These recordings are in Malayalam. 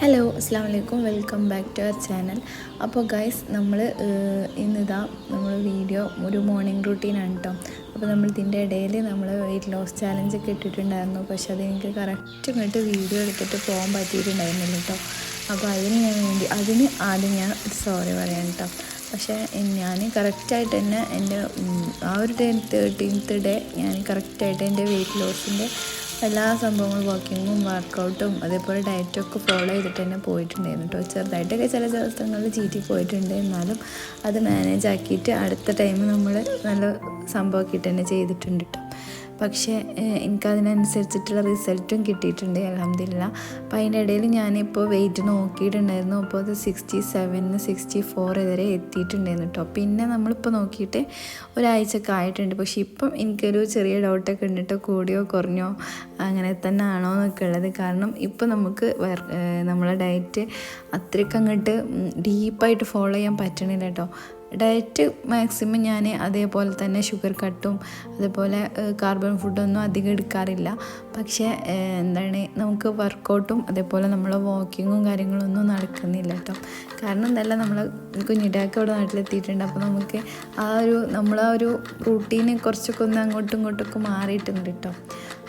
ഹലോ അസ്സാം വലൈക്കും welcome back to our channel അപ്പോൾ ഗൈസ് നമ്മൾ ഇന്നിതാ നമ്മൾ വീഡിയോ ഒരു മോർണിംഗ് റൂട്ടീനാണ് കേട്ടോ അപ്പോൾ നമ്മൾ ഇതിന്റെ ഇടയിൽ നമ്മൾ വെയിറ്റ് ലോസ് ചാലഞ്ച് ഒക്കെ ഇട്ടിട്ടുണ്ടായിരുന്നു. പക്ഷേ അതെനിക്ക് കറക്റ്റ് ഇങ്ങോട്ട് വീഡിയോ എടുത്തിട്ട് പോകാൻ പറ്റിയിട്ടുണ്ടായിരുന്നില്ല കേട്ടോ അപ്പോൾ അതിന് ഞാൻ വേണ്ടി അതിന് ആദ്യം ഞാൻ സോറി പറയാം കേട്ടോ പക്ഷേ ഞാൻ കറക്റ്റായിട്ട് തന്നെ എന്റെ ആ ഒരു ഡേ തേർട്ടീൻത്ത് ഡേ ഞാൻ കറക്റ്റായിട്ട് എന്റെ വെയിറ്റ് ലോസിന്റെ എല്ലാ സംഭവങ്ങളും വാക്കിങ്ങും വർക്കൗട്ടും അതേപോലെ ഡയറ്റും ഒക്കെ ഫോളോ ചെയ്തിട്ട് തന്നെ പോയിട്ടുണ്ടായിരുന്നു കേട്ടോ ചെറുതായിട്ടൊക്കെ ചില ദിവസങ്ങളിൽ ചീറ്റി പോയിട്ടുണ്ട്. എന്നാലും അത് മാനേജ് ആക്കിയിട്ട് അടുത്ത ടൈം നമ്മൾ നല്ല സംഭവമാക്കിയിട്ട് തന്നെ ചെയ്തിട്ടുണ്ട് പക്ഷേ എനിക്കതിനനുസരിച്ചിട്ടുള്ള റിസൾട്ടും കിട്ടിയിട്ടുണ്ട് അലഹമില്ല അപ്പോൾ അതിന്റെ ഇടയിൽ ഞാനിപ്പോൾ വെയിറ്റ് നോക്കിയിട്ടുണ്ടായിരുന്നു. അപ്പോൾ അത് സിക്സ്റ്റി സെവനിന് സിക്സ്റ്റി ഫോർ വരെ എത്തിയിട്ടുണ്ടായിരുന്നു കേട്ടോ. പിന്നെ നമ്മളിപ്പോൾ നോക്കിയിട്ട് ഒരാഴ്ചയൊക്കെ ആയിട്ടുണ്ട്. പക്ഷേ ഇപ്പം എനിക്കൊരു ചെറിയ ഡൗട്ടൊക്കെ ഉണ്ടിട്ടോ കൂടിയോ കുറഞ്ഞോ അങ്ങനെ തന്നെ ആണോ എന്നൊക്കെ ഉള്ളത്. കാരണം ഇപ്പം നമുക്ക് നമ്മളെ ഡയറ്റ് അത്രയ്ക്ക് അങ്ങോട്ട് ഡീപ്പായിട്ട് ഫോളോ ചെയ്യാൻ പറ്റണില്ല കേട്ടോ. ഡയറ്റ് മാക്സിമം ഞാൻ അതേപോലെ തന്നെ ഷുഗർ കട്ടും അതേപോലെ കാർബൺ ഫുഡൊന്നും അധികം എടുക്കാറില്ല. പക്ഷേ എന്താണ് നമുക്ക് വർക്കൗട്ടും അതേപോലെ നമ്മൾ വാക്കിങ്ങും കാര്യങ്ങളൊന്നും നടക്കുന്നില്ല കേട്ടോ. കാരണം എന്തല്ല നമ്മൾ കുഞ്ഞിട്ടാക്ക് ഇവിടെ നാട്ടിലെത്തിയിട്ടുണ്ട്. അപ്പോൾ നമുക്ക് ആ ഒരു നമ്മളാ ഒരു റൂട്ടീന് കുറച്ചൊക്കെ ഒന്ന് അങ്ങോട്ടും ഇങ്ങോട്ടൊക്കെ മാറിയിട്ടുണ്ട് കേട്ടോ.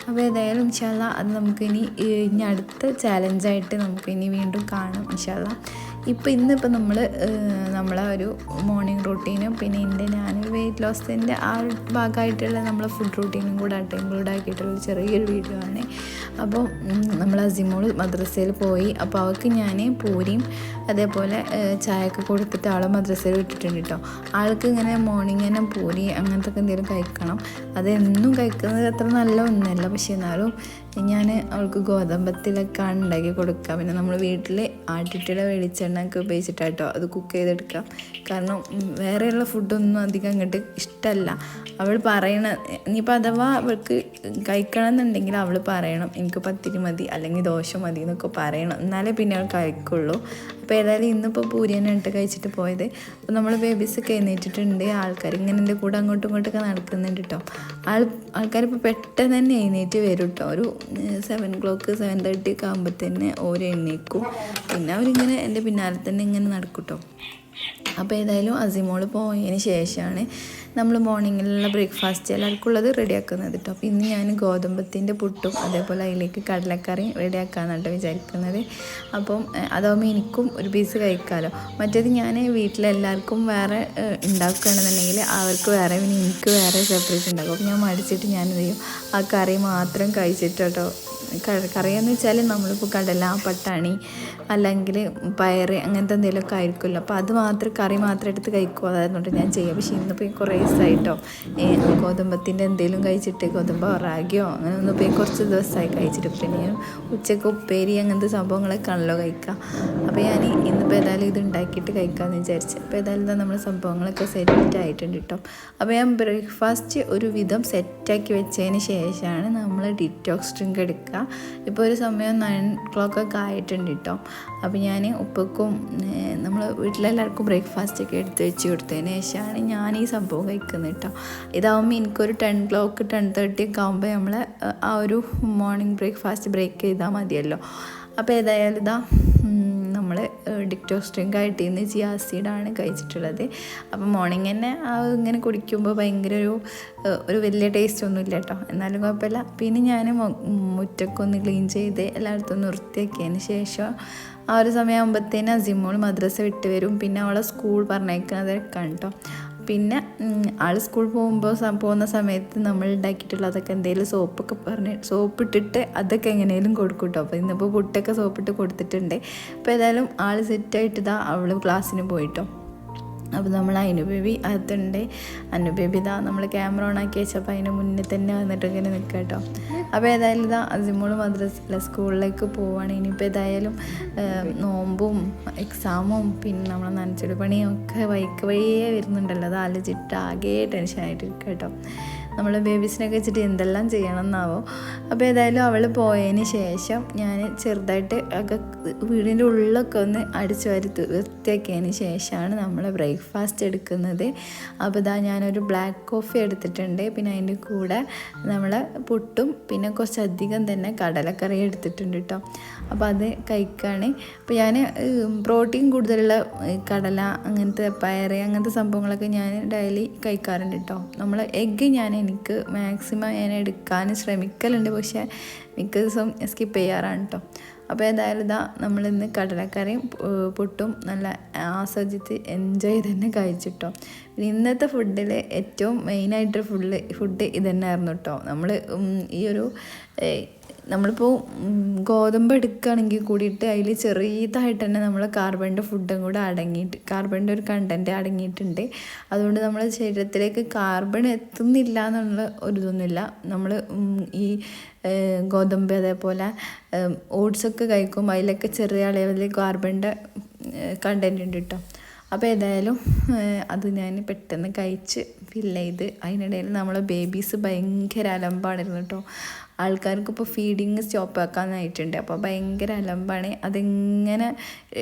അപ്പോൾ ഏതായാലും ഇൻഷാല്ല അത് നമുക്ക് ഇനി അടുത്ത ചാലഞ്ചായിട്ട് നമുക്ക് ഇനി വീണ്ടും കാണാം ഇൻഷാല്ല ഇപ്പോൾ ഇന്നിപ്പോൾ നമ്മൾ നമ്മളെ ഒരു മോർണിംഗ് റൂട്ടീനും പിന്നെ എന്റെ ഞാൻ വെയിറ്റ് ലോസിന്റെ ആ ഒരു ഭാഗമായിട്ടുള്ള നമ്മളെ ഫുഡ് റൂട്ടീനും കൂടെ ആയിട്ട് ഇൻക്ലൂഡ് ആക്കിയിട്ടുള്ള ചെറിയൊരു വീഡിയോ ആണ് അപ്പോൾ നമ്മൾ അസിമോൾ മദ്രസയിൽ പോയി. അപ്പോൾ അവൾക്ക് ഞാൻ പൂരിയും അതേപോലെ ചായയൊക്കെ കൊടുത്തിട്ട് ആളെ മദ്രസയിൽ വിട്ടിട്ടുണ്ട് കേട്ടോ ആൾക്ക് ഇങ്ങനെ മോർണിംഗ് തന്നെ പൂരി അങ്ങനത്തെ ഒക്കെ എന്തെങ്കിലും കഴിക്കണം. അതെന്നും കഴിക്കുന്നത് അത്ര നല്ല ഒന്നല്ല. പക്ഷേ എന്നാലും ഞാൻ അവൾക്ക് ഗോതമ്പത്തിലൊക്കെയാണ് ഉണ്ടാക്കി കൊടുക്കുക. പിന്നെ നമ്മൾ വീട്ടിൽ ആട്ടിട്ടിയുടെ വെളിച്ചെണ്ണ ഒക്കെ ഉപയോഗിച്ചിട്ടാട്ടോ അത് കുക്ക് ചെയ്തെടുക്കാം കാരണം വേറെയുള്ള ഫുഡൊന്നും അധികം അങ്ങോട്ട് ഇഷ്ടമല്ല അവൾ പറയണ ഇനിയിപ്പോൾ അഥവാ അവൾക്ക് കഴിക്കണം എന്നുണ്ടെങ്കിൽ അവൾ പറയണം എനിക്ക് പത്തിരി മതി അല്ലെങ്കിൽ ദോശ മതി എന്നൊക്കെ പറയണം. എന്നാലേ പിന്നെ അവൾ കഴിക്കുള്ളൂ. അപ്പോൾ ഏതായാലും ഇന്നിപ്പോൾ പൂരി തന്നെ ഇട്ട് കഴിച്ചിട്ട് പോയത്. അപ്പോൾ നമ്മൾ ബേബീസൊക്കെ എഴുന്നേറ്റിട്ടുണ്ട്. ആൾക്കാർ ഇങ്ങനെ എന്റെ കൂടെ അങ്ങോട്ടും ഇങ്ങോട്ടൊക്കെ നടക്കുന്നുണ്ട് കേട്ടോ ആൾ ആൾക്കാർ ഇപ്പോൾ പെട്ടെന്ന് തന്നെ എഴുന്നേറ്റ് വരും കേട്ടോ ഒരു സെവൻ ക്ലോക്ക് സെവൻ തേർട്ടി ഒക്കെ ആകുമ്പോൾ തന്നെ ഓരോ എണ്ണീക്കും പിന്നെ അവരിങ്ങനെ എന്റെ പിന്നാലെ തന്നെ ഇങ്ങനെ നടക്കും കേട്ടോ അപ്പോൾ ഏതായാലും അസിമോൾ പോയതിന് ശേഷമാണ് നമ്മൾ മോർണിംഗിലുള്ള ബ്രേക്ക്ഫാസ്റ്റ് എല്ലാവർക്കും ഉള്ളത് റെഡിയാക്കുന്നത് കേട്ടോ. അപ്പോൾ ഇന്ന് ഞാൻ ഗോതമ്പത്തിന്റെ പുട്ടും അതേപോലെ അതിലേക്ക് കടലക്കറി റെഡിയാക്കാമെന്നാണ് കേട്ടോ വിചാരിക്കുന്നത്. അപ്പം അതാകുമ്പോൾ എനിക്കും ഒരു പീസ് കഴിക്കാമല്ലോ മറ്റേത് ഞാൻ വീട്ടിലെല്ലാവർക്കും വേറെ ഉണ്ടാക്കുകയാണെന്നുണ്ടെങ്കിൽ അവർക്ക് വേറെ പിന്നെ എനിക്ക് വേറെ സെപ്പറേറ്റ് ഉണ്ടാക്കും. അപ്പോൾ ഞാൻ മടിച്ചിട്ട് ഞാൻ എന്ത് ചെയ്യും? ആ കറി മാത്രം കഴിച്ചിട്ട് കറിയെന്ന് വെച്ചാൽ നമ്മളിപ്പോൾ കടല പട്ടാണി അല്ലെങ്കിൽ പയറ് അങ്ങനത്തെ എന്തെങ്കിലുമൊക്കെ ആയിരിക്കുമല്ലോ. അപ്പോൾ അത് മാത്രം കറി മാത്രം എടുത്ത് കഴിക്കും. അതായതുകൊണ്ട് ഞാൻ ചെയ്യാം. പക്ഷേ ഇന്നിപ്പോൾ കുറേ ദിവസമായിട്ടോ ഗോതമ്പത്തിന്റെ എന്തെങ്കിലും കഴിച്ചിട്ട് ഗോതമ്പോ റാഗിയോ അങ്ങനെ ഒന്നും ഈ കുറച്ച് ദിവസമായി കഴിച്ചിട്ട്. പിന്നെ ഞാൻ ഉച്ചയ്ക്ക് ഉപ്പേരി അങ്ങനത്തെ സംഭവങ്ങളൊക്കെ ആണല്ലോ കഴിക്കുക അപ്പോൾ ഞാൻ ഇന്നിപ്പോൾ ഏതായാലും ഇത് ഉണ്ടാക്കിയിട്ട് കഴിക്കാമെന്ന് വിചാരിച്ചു. അപ്പോൾ ഏതായാലും നമ്മുടെ സംഭവങ്ങളൊക്കെ സെറ്റ് ആയിട്ടുണ്ട് കേട്ടോ അപ്പോൾ ഞാൻ ബ്രേക്ക്ഫാസ്റ്റ് ഒരു വിധം സെറ്റാക്കി വെച്ചതിന് ശേഷമാണ് നമ്മൾ ഡിറ്റോക്സ് ഡ്രിങ്ക് എടുക്കുക ഇപ്പോൾ ഒരു സമയം നയൻ ക്ലോക്ക് ഒക്കെ ആയിട്ടുണ്ട് കേട്ടോ അപ്പോൾ ഞാൻ ഉപ്പക്കും നമ്മൾ വീട്ടിലെല്ലാവർക്കും ബ്രേക്ക്ഫാസ്റ്റ് ഒക്കെ എടുത്ത് വെച്ച് കൊടുത്തതിന് ശേഷമാണ് ഞാൻ ഈ സംഭവം കഴിക്കുന്നത് കേട്ടോ ഇതാവുമ്പോൾ എനിക്കൊരു ടെൻ ക്ലോക്ക് ടെൻ തേർട്ടി ഒക്കെ ആകുമ്പോൾ നമ്മൾ ആ ഒരു മോർണിംഗ് ബ്രേക്ക്ഫാസ്റ്റ് ബ്രേക്ക് ചെയ്താൽ മതിയല്ലോ. അപ്പോൾ ഏതായാലും ഇതാ നമ്മൾ ഡിക്ടോസ് ഡ്രിങ്ക് ആയിട്ട് ഇന്ന് ആണ് കഴിച്ചിട്ടുള്ളത്. അപ്പോൾ മോർണിംഗ് തന്നെ ആ ഇങ്ങനെ കുടിക്കുമ്പോൾ ഭയങ്കര ഒരു ഒരു വലിയ ടേസ്റ്റ് ഒന്നും ഇല്ല കേട്ടോ എന്നാലും കുഴപ്പമില്ല. പിന്നെ ഞാൻ മുറ്റൊക്കെ ഒന്ന് ക്ലീൻ ചെയ്ത് എല്ലായിടത്തും ഒന്ന് വൃത്തിയാക്കിയതിന് ശേഷം ആ ഒരു സമയമാകുമ്പോഴത്തേന് അസിമോൾ മദ്രസ വിട്ട് വരും. പിന്നെ അവളെ സ്കൂൾ പറഞ്ഞേക്കുന്നതൊക്കെ കേട്ടോ പിന്നെ ആൾ സ്കൂൾ പോകുമ്പോൾ പോകുന്ന സമയത്ത് നമ്മൾ ഉണ്ടാക്കിയിട്ടുള്ള അതൊക്കെ എന്തെങ്കിലും സോപ്പൊക്കെ പറഞ്ഞ് സോപ്പ് ഇട്ടിട്ട് അതൊക്കെ എങ്ങനെയും കൊടുക്കും കേട്ടോ അപ്പോൾ ഇന്നിപ്പോൾ പുട്ടൊക്കെ സോപ്പിട്ട് കൊടുത്തിട്ടുണ്ട്. അപ്പോൾ ഏതായാലും ആൾ സെറ്റായിട്ട് ഇതാ അവൾ ക്ലാസ്സിന് പോയിട്ടോ. അപ്പോൾ നമ്മൾ അനുബേബി അകത്തുണ്ട്. അനുബേബി ഇതാ നമ്മൾ ക്യാമറ ഓൺ ആക്കി വെച്ചപ്പോൾ അതിന് മുന്നേ തന്നെ വന്നിട്ട് ഇങ്ങനെ നിൽക്കുക കേട്ടോ. അപ്പോൾ ഏതായാലും ഇതാ അസിമോൾ മദ്രസയിലെ സ്കൂളിലേക്ക് പോവുകയാണ്. ഇനിയിപ്പോൾ ഏതായാലും നോമ്പും എക്സാമും പിന്നെ നമ്മളെ നനച്ചെടുപ്പണിയും ഒക്കെ വൈക്ക് വഴിയേ വരുന്നുണ്ടല്ലോ. അത് ആലോചിച്ചിട്ട് ആകെ ടെൻഷനായിട്ട് ഇരിക്കുക കേട്ടോ. നമ്മൾ ബേബീസിനൊക്കെ വെച്ചിട്ട് എന്തെല്ലാം ചെയ്യണം എന്നാവോ അപ്പോൾ ഏതായാലും അവൾ പോയതിന് ശേഷം ഞാൻ ചെറുതായിട്ട് ഒക്കെ വീടിന്റെ ഉള്ളിലൊക്കെ ഒന്ന് അടിച്ചു വാരി വൃത്തിയാക്കിയതിന് ശേഷമാണ് നമ്മൾ ബ്രേക്ക്ഫാസ്റ്റ് എടുക്കുന്നത്. അപ്പോൾ ഇതാ ഞാനൊരു ബ്ലാക്ക് കോഫി എടുത്തിട്ടുണ്ട്. പിന്നെ അതിന്റെ കൂടെ നമ്മൾ പുട്ടും പിന്നെ കുറച്ചധികം തന്നെ കടലക്കറി എടുത്തിട്ടുണ്ട് കേട്ടോ അപ്പോൾ അത് കഴിക്കുകയാണ് അപ്പോൾ ഞാൻ പ്രോട്ടീൻ കൂടുതലുള്ള കടല അങ്ങനത്തെ പയറ് അങ്ങനത്തെ സംഭവങ്ങളൊക്കെ ഞാൻ ഡെയിലി കഴിക്കാറുണ്ട് കേട്ടോ നമ്മൾ എഗ്ഗ് ഞാൻ എനിക്ക് മാക്സിമം ഞാൻ എടുക്കാൻ ശ്രമിക്കലുണ്ട്. പക്ഷേ മിക്ക ദിവസം സ്കിപ്പ് ചെയ്യാറാണ് കേട്ടോ അപ്പോൾ ഏതായാലും ഇതാ നമ്മളിന്ന് കടലക്കറിയും പുട്ടും നല്ല ആസ്വദിച്ച് എൻജോയ് തന്നെ കഴിച്ചിട്ടോ. പിന്നെ ഇന്നത്തെ ഫുഡിൽ ഏറ്റവും മെയിനായിട്ട് ഫുഡ് ഫുഡ് ഇത് തന്നെയായിരുന്നു കേട്ടോ നമ്മൾ ഈ ഒരു നമ്മളിപ്പോൾ ഗോതമ്പ് എടുക്കുകയാണെങ്കിൽ കൂടിയിട്ട് അതിൽ ചെറിയതായിട്ട് തന്നെ നമ്മൾ കാർബണിന്റെ ഫുഡും കൂടെ അടങ്ങിയിട്ട് കാർബണിന്റെ ഒരു കണ്ടന്റ് അടങ്ങിയിട്ടുണ്ട് അതുകൊണ്ട് നമ്മുടെ ശരീരത്തിലേക്ക് കാർബൺ എത്തുന്നില്ല എന്നുള്ള ഒരു ഇതൊന്നുമില്ല. നമ്മൾ ഈ ഗോതമ്പ് അതേപോലെ ഓട്സൊക്കെ കഴിക്കും. അതിലൊക്കെ ചെറിയ അളവിൽ കാർബണിന്റെ കണ്ടന്റ് ഉണ്ട് കേട്ടോ. അപ്പോൾ ഏതായാലും അത് ഞാൻ പെട്ടെന്ന് കഴിച്ച് ഫില്ല് ചെയ്ത് അതിനിടയിൽ നമ്മളെ ബേബീസ് ഭയങ്കര അലമ്പാണിരുന്നു കേട്ടോ ആൾക്കാർക്ക് ഇപ്പോൾ ഫീഡിങ് സ്റ്റോപ്പ് ആക്കാനായിട്ടുണ്ട്. അപ്പോൾ ഭയങ്കര അലമ്പാണ്. അതിങ്ങനെ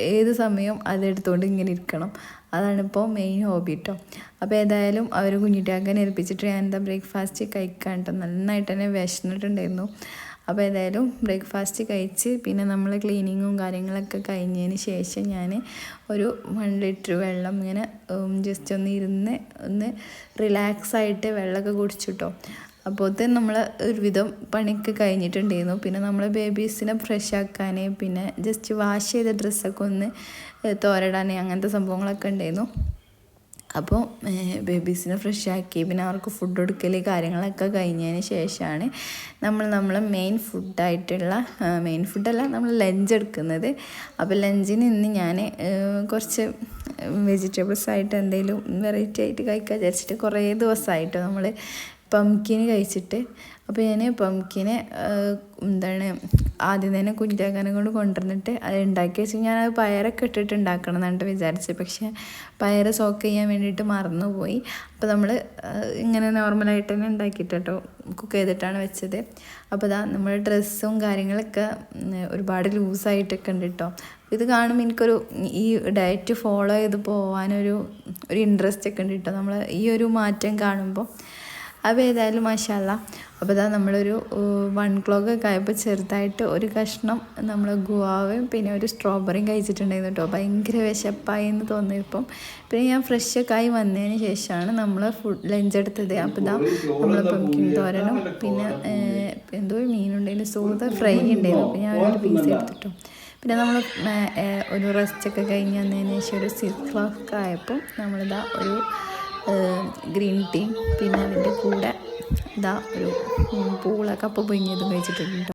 ഏത് സമയവും അതെടുത്തുകൊണ്ട് ഇങ്ങനെ ഇരിക്കണം. അതാണിപ്പോൾ മെയിൻ ഹോബി കേട്ടോ അപ്പോൾ ഏതായാലും അവർ കുഞ്ഞിട്ടാക്കാൻ ഏൽപ്പിച്ചിട്ട് ഞാൻ എന്താ ബ്രേക്ക്ഫാസ്റ്റ് കഴിക്കാൻ കേട്ടോ നന്നായിട്ട് തന്നെ വിശന്നിട്ടുണ്ടായിരുന്നു. അപ്പോൾ ഏതായാലും ബ്രേക്ക്ഫാസ്റ്റ് കഴിച്ച് പിന്നെ നമ്മൾ ക്ലീനിങ്ങും കാര്യങ്ങളൊക്കെ കഴിഞ്ഞതിന് ശേഷം ഞാൻ ഒരു വൺ ലിറ്റർ വെള്ളം ഇങ്ങനെ ജസ്റ്റ് ഒന്ന് ഇരുന്ന് ഒന്ന് റിലാക്സ് ആയിട്ട് വെള്ളമൊക്കെ കുടിച്ചിട്ടോ. അപ്പോഴത്തേന് നമ്മൾ ഒരുവിധം പണിക്ക് കഴിഞ്ഞിട്ടുണ്ടായിരുന്നു. പിന്നെ നമ്മൾ ബേബീസിനെ ഫ്രഷ് ആക്കാൻ പിന്നെ ജസ്റ്റ് വാഷ് ചെയ്ത ഡ്രസ്സൊക്കെ ഒന്ന് തോരടാൻ അങ്ങനത്തെ സംഭവങ്ങളൊക്കെ ഉണ്ടായിരുന്നു. അപ്പോൾ ബേബീസിനെ ഫ്രഷ് ആക്കി പിന്നെ അവർക്ക് ഫുഡ് കൊടുക്കൽ കാര്യങ്ങളൊക്കെ കഴിഞ്ഞതിന് ശേഷമാണ് നമ്മൾ നമ്മളെ മെയിൻ ഫുഡായിട്ടുള്ള മെയിൻ ഫുഡല്ല നമ്മൾ ലഞ്ച് എടുക്കുന്നത്. അപ്പോൾ ലഞ്ചിന് ഇന്ന് ഞാൻ കുറച്ച് വെജിറ്റബിൾസ് ആയിട്ട് എന്തെങ്കിലും വെറൈറ്റി ആയിട്ട് കഴിക്കാൻ വിചാരിച്ചിട്ട് കുറേ ദിവസമായിട്ട് നമ്മൾ പംകിന് കഴിച്ചിട്ട്. അപ്പോൾ ഞാൻ പംകിനെ എന്താണ് ആദ്യം തന്നെ കുഞ്ചാക്കാനെ കൊണ്ട് കൊണ്ടുവന്നിട്ട് അത് ഉണ്ടാക്കി വെച്ച് ഞാനത് പയറൊക്കെ ഇട്ടിട്ട് ഉണ്ടാക്കണം എന്നാണ് വിചാരിച്ചത്. പക്ഷേ പയറ് സോക്ക് ചെയ്യാൻ വേണ്ടിയിട്ട് മറന്നുപോയി. അപ്പോൾ നമ്മൾ ഇങ്ങനെ നോർമലായിട്ട് തന്നെ ഉണ്ടാക്കിയിട്ട് കേട്ടോ കുക്ക് ചെയ്തിട്ടാണ് വെച്ചത്. അപ്പോൾ ഇതാ നമ്മുടെ ഡ്രസ്സും കാര്യങ്ങളൊക്കെ ഒരുപാട് ലൂസായിട്ടൊക്കെ ഉണ്ട് കേട്ടോ ഇത് കാണുമ്പോൾ എനിക്കൊരു ഈ ഡയറ്റ് ഫോളോ ചെയ്ത് പോകാനൊരു ഒരു ഇൻട്രസ്റ്റ് ഒക്കെ ഉണ്ട് കേട്ടോ നമ്മൾ ഈ ഒരു മാറ്റം കാണുമ്പോൾ അപ്പോൾ ഏതായാലും മാഷാല്ല അപ്പോൾ ഇതാ നമ്മളൊരു വൺ ക്ലോക്ക് ഒക്കെ ആയപ്പോൾ ചെറുതായിട്ട് ഒരു കഷ്ണം നമ്മൾ ഗുവാവയും പിന്നെ ഒരു സ്ട്രോബെറിയും കഴിച്ചിട്ടുണ്ടായിരുന്നു കേട്ടോ ഭയങ്കര വിശപ്പായി എന്ന് തോന്നിയപ്പം. പിന്നെ ഞാൻ ഫ്രഷ് ഒക്കെ ആയി വന്നതിന് ശേഷമാണ് നമ്മൾ ഫുഡ് ലഞ്ച് എടുത്തത്. അപ്പോൾ ഇതാ നമ്മൾ പംകിൻ തോരനും പിന്നെ എന്തോ മീനുണ്ടായിരുന്നു സൂത ഫ്രൈ ഉണ്ടായിരുന്നു. അപ്പോൾ ഞാൻ ഒരു പീസ് എടുത്തിട്ടു. പിന്നെ നമ്മൾ ഒരു റെസ്റ്റൊക്കെ കഴിഞ്ഞ് വന്നതിന് ശേഷം ഒരു സിക്സ് ക്ലോക്ക് ആയപ്പോൾ നമ്മളിതാ ഒരു ഗ്രീൻ ടീ. പിന്നെ അതിന്റെ കൂടെ ഇതാ ഒരു പൂള കപ്പ പൊങ്ങിയതും കഴിച്ചിട്ടുണ്ട്.